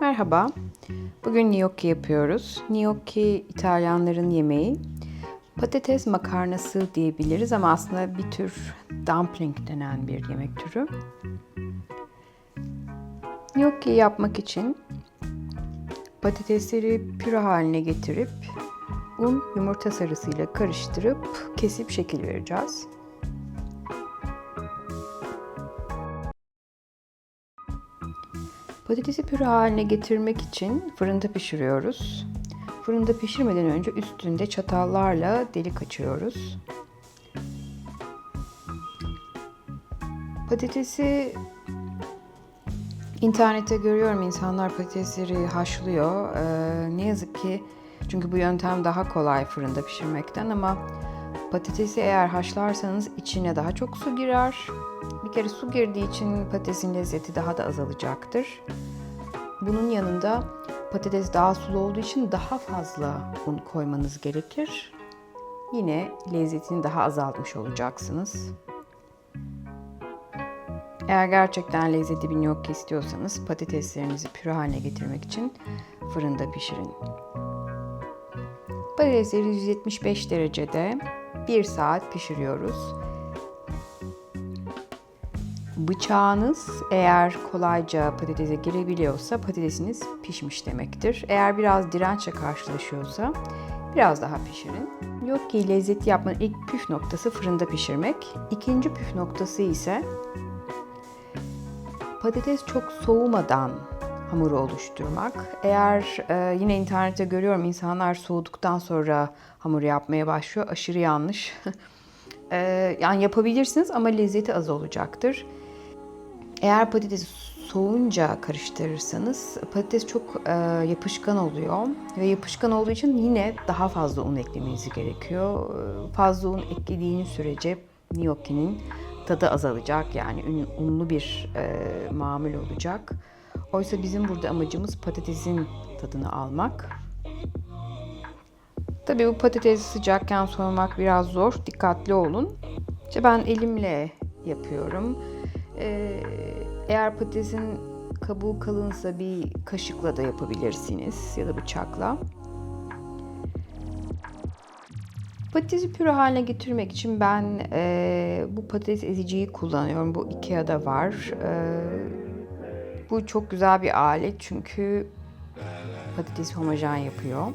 Merhaba. Bugün gnocchi yapıyoruz. Gnocchi İtalyanların yemeği. Patates makarnası diyebiliriz ama aslında bir tür dumpling denen bir yemek türü. Gnocchi yapmak için patatesleri püre haline getirip un yumurta sarısıyla karıştırıp kesip şekil vereceğiz. Patatesi püre haline getirmek için fırında pişiriyoruz. Fırında pişirmeden önce üstünde çatallarla delik açıyoruz. Patatesi internette görüyorum insanlar patatesleri haşlıyor. Ee, ne yazık ki çünkü bu yöntem daha kolay fırında pişirmekten ama patatesi eğer haşlarsanız içine daha çok su girer. Bir kere su girdiği için patatesin lezzeti daha da azalacaktır. Bunun yanında patates daha sulu olduğu için daha fazla un koymanız gerekir. Yine lezzetini daha azaltmış olacaksınız. Eğer gerçekten lezzetli bir gnocchi istiyorsanız patateslerinizi püre haline getirmek için fırında pişirin. Patatesleri 175 derecede 1 saat pişiriyoruz. Bıçağınız eğer kolayca patatese girebiliyorsa patatesiniz pişmiş demektir. Eğer biraz dirençle karşılaşıyorsa biraz daha pişirin. Yok ki lezzeti yapmanın ilk püf noktası fırında pişirmek. İkinci püf noktası ise patates çok soğumadan hamuru oluşturmak. Eğer e, yine internette görüyorum insanlar soğuduktan sonra hamur yapmaya başlıyor. Aşırı yanlış. e, yani yapabilirsiniz ama lezzeti az olacaktır. Eğer patatesi soğunca karıştırırsanız patates çok e, yapışkan oluyor ve yapışkan olduğu için yine daha fazla un eklemeniz gerekiyor. E, fazla un eklediğiniz sürece gnocchi'nin tadı azalacak yani un, unlu bir e, mamul olacak. Oysa bizim burada amacımız patatesin tadını almak. Tabii bu patates sıcakken soymak biraz zor. Dikkatli olun. İşte ben elimle yapıyorum. Ee, eğer patatesin kabuğu kalınsa bir kaşıkla da yapabilirsiniz ya da bıçakla. Patatesi püre haline getirmek için ben e, bu patates eziciyi kullanıyorum. Bu Ikea'da var. E, bu çok güzel bir alet çünkü patatesi homojen yapıyor.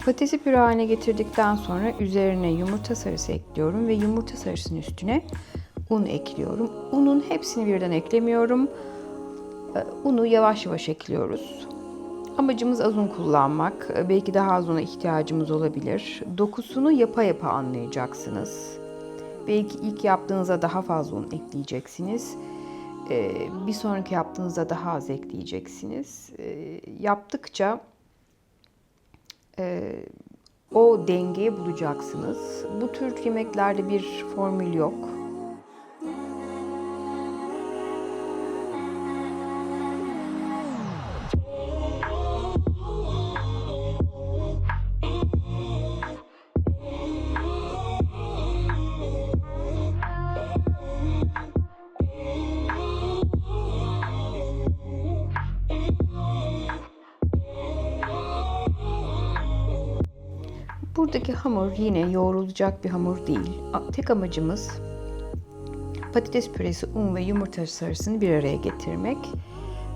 Patatesi püre haline getirdikten sonra üzerine yumurta sarısı ekliyorum ve yumurta sarısının üstüne un ekliyorum. Unun hepsini birden eklemiyorum. Ee, unu yavaş yavaş ekliyoruz. Amacımız az un kullanmak. Ee, belki daha az una ihtiyacımız olabilir. Dokusunu yapa yapa anlayacaksınız. Belki ilk yaptığınızda daha fazla un ekleyeceksiniz. Ee, bir sonraki yaptığınızda daha az ekleyeceksiniz. Yaptıkça e, o dengeyi bulacaksınız. Bu tür yemeklerde bir formül yok. Buradaki hamur yine yoğrulacak bir hamur değil. Tek amacımız patates püresi, un ve yumurta sarısını bir araya getirmek.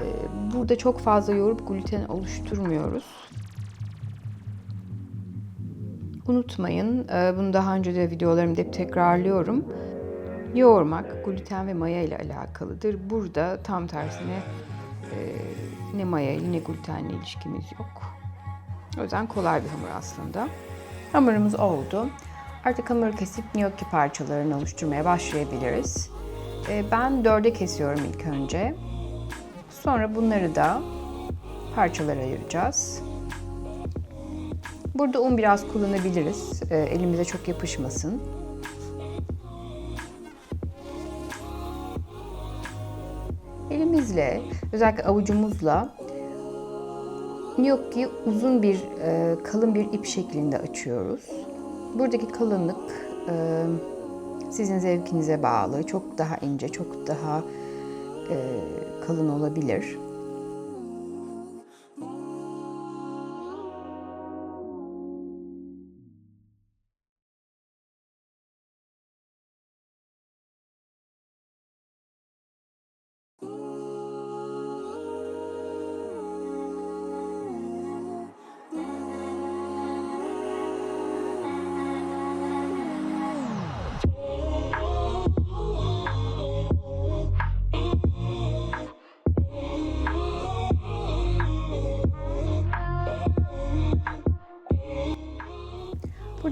Ee, burada çok fazla yoğurup gluten oluşturmuyoruz. Unutmayın, e, bunu daha önce de videolarımda hep tekrarlıyorum. Yoğurmak gluten ve maya ile alakalıdır. Burada tam tersine e, ne maya ile ne glutenle ilişkimiz yok. O yüzden kolay bir hamur aslında. Hamurumuz oldu. Artık hamuru kesip gnocchi parçalarını oluşturmaya başlayabiliriz. Ee, ben dörde kesiyorum ilk önce. Sonra bunları da parçalara ayıracağız. Burada un biraz kullanabiliriz. E, elimize çok yapışmasın. Elimizle, özellikle avucumuzla gnocchi uzun bir, e, kalın bir ip şeklinde açıyoruz. Buradaki kalınlık e, sizin zevkinize bağlı. Çok daha ince, çok daha e, kalın olabilir.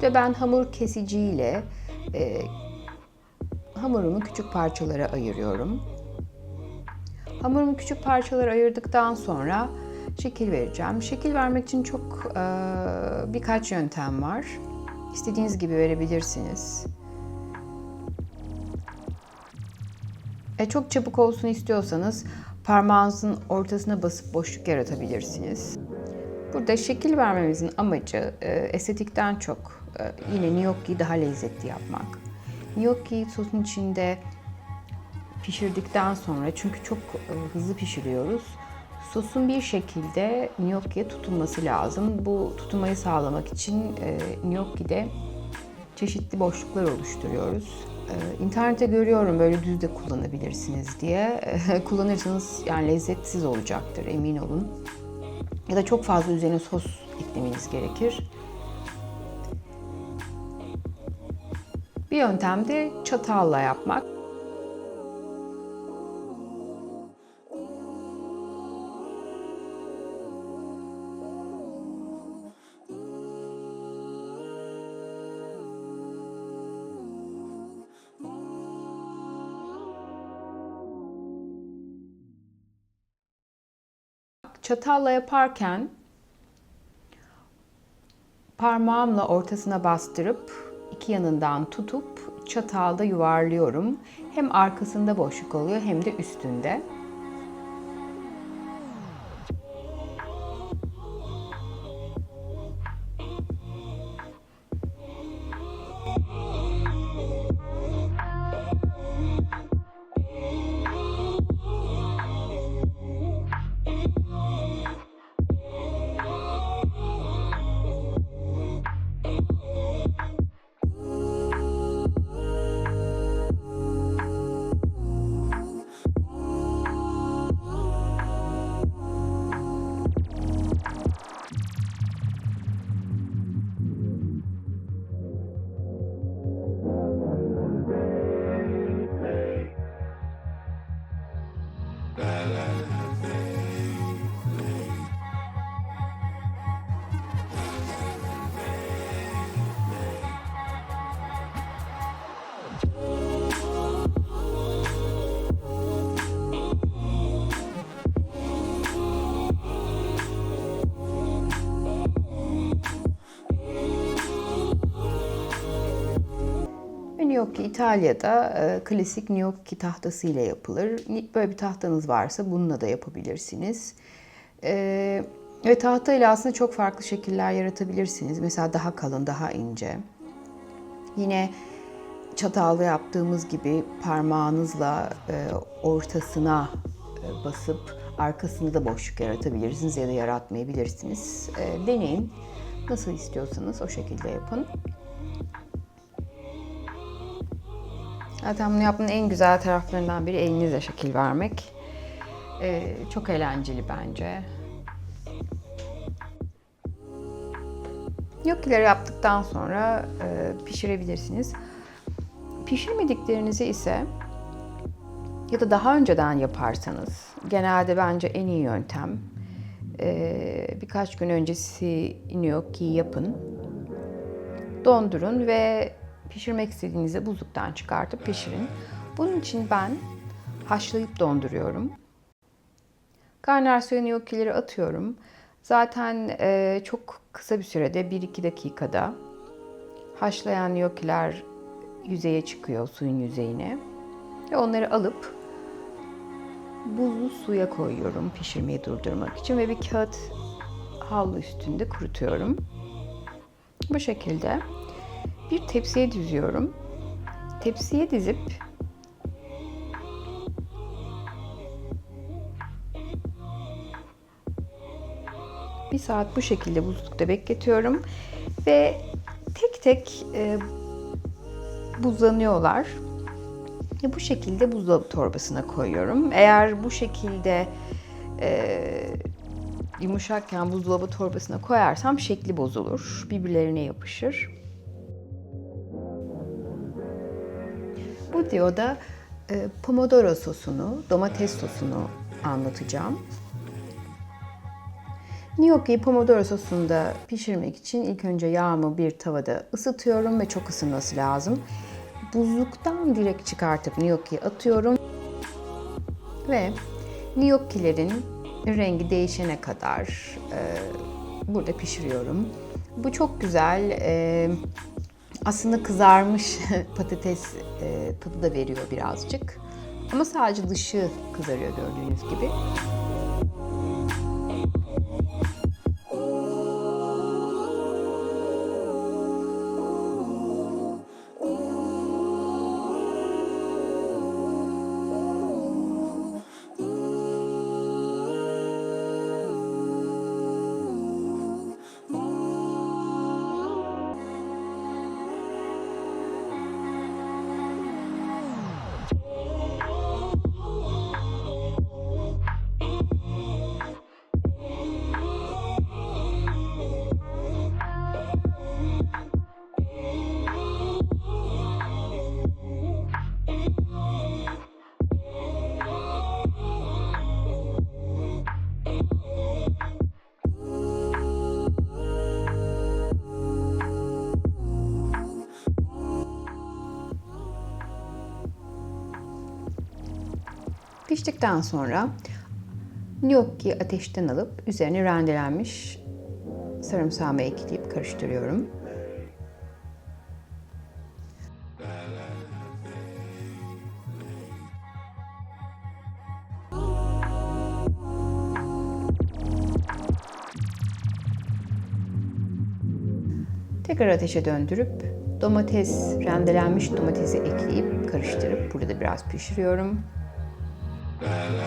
Burada ben hamur kesiciyle e, hamurumu küçük parçalara ayırıyorum. Hamurumu küçük parçalara ayırdıktan sonra şekil vereceğim. Şekil vermek için çok e, birkaç yöntem var. İstediğiniz gibi verebilirsiniz. E, çok çabuk olsun istiyorsanız parmağınızın ortasına basıp boşluk yaratabilirsiniz. Burada şekil vermemizin amacı e, estetikten çok yine gnocchi daha lezzetli yapmak. Gnocchi sosun içinde pişirdikten sonra çünkü çok e, hızlı pişiriyoruz. Sosun bir şekilde gnocchi'ye tutunması lazım. Bu tutunmayı sağlamak için e, gnocchi'de çeşitli boşluklar oluşturuyoruz. E, İnternette görüyorum böyle düz de kullanabilirsiniz diye. E, kullanırsanız yani lezzetsiz olacaktır emin olun. Ya da çok fazla üzerine sos eklemeniz gerekir. Bir yöntem de çatalla yapmak. Çatalla yaparken parmağımla ortasına bastırıp iki yanından tutup çatalda yuvarlıyorum. Hem arkasında boşluk oluyor hem de üstünde. Gnocchi İtalya'da e, klasik gnocchi tahtası ile yapılır. Böyle bir tahtanız varsa bununla da yapabilirsiniz. E, ve tahta ile aslında çok farklı şekiller yaratabilirsiniz. Mesela daha kalın, daha ince. Yine çatalla yaptığımız gibi parmağınızla e, ortasına e, basıp arkasında da boşluk yaratabilirsiniz ya da yaratmayabilirsiniz. E, deneyin. Nasıl istiyorsanız o şekilde yapın. Zaten bunu yapmanın en güzel taraflarından biri elinizle şekil vermek. Ee, çok eğlenceli bence. Gnocchileri yaptıktan sonra e, pişirebilirsiniz. Pişirmediklerinizi ise ya da daha önceden yaparsanız genelde bence en iyi yöntem e, birkaç gün öncesi gnocchi yapın, dondurun ve pişirmek istediğinizde buzluktan çıkartıp pişirin. Bunun için ben haşlayıp donduruyorum. Kaynar suya gnocchileri atıyorum. Zaten e, çok kısa bir sürede 1-2 dakikada haşlayan gnocchiler yüzeye çıkıyor suyun yüzeyine. Ve onları alıp buzlu suya koyuyorum pişirmeyi durdurmak için ve bir kağıt havlu üstünde kurutuyorum. Bu şekilde bir tepsiye diziyorum. Tepsiye dizip bir saat bu şekilde buzlukta bekletiyorum ve tek tek e, buzlanıyorlar. Ve bu şekilde buzdolabı torbasına koyuyorum. Eğer bu şekilde e, yumuşakken buzdolabı torbasına koyarsam şekli bozulur. Birbirlerine yapışır. Bu videoda e, pomodoro sosunu, domates sosunu anlatacağım. Gnocchi pomodoro sosunda pişirmek için ilk önce yağımı bir tavada ısıtıyorum ve çok ısınması lazım. Buzluktan direkt çıkartıp gnocchi atıyorum ve gnocchilerin rengi değişene kadar e, burada pişiriyorum. Bu çok güzel. E, aslında kızarmış patates e, tadı da veriyor birazcık. Ama sadece dışı kızarıyor gördüğünüz gibi. Piştikten sonra gnocchi ateşten alıp üzerine rendelenmiş sarımsağımı ekleyip karıştırıyorum. Tekrar ateşe döndürüp domates, rendelenmiş domatesi ekleyip karıştırıp burada biraz pişiriyorum. uh,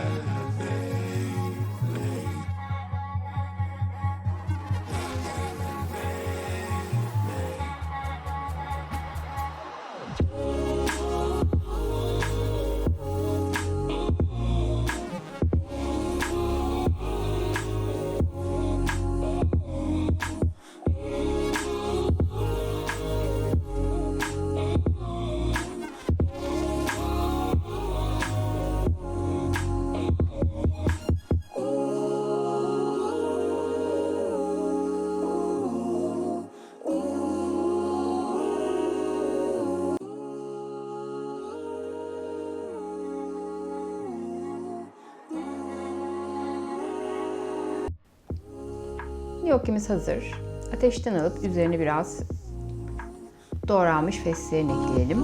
Gnocchimiz hazır. Ateşten alıp üzerine biraz doğranmış fesleğen ekleyelim.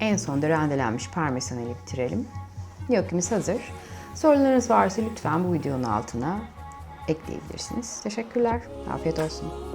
En son da rendelenmiş parmesan ile bitirelim. Gnocchimiz hazır. Sorularınız varsa lütfen bu videonun altına ekleyebilirsiniz. Teşekkürler. Afiyet olsun.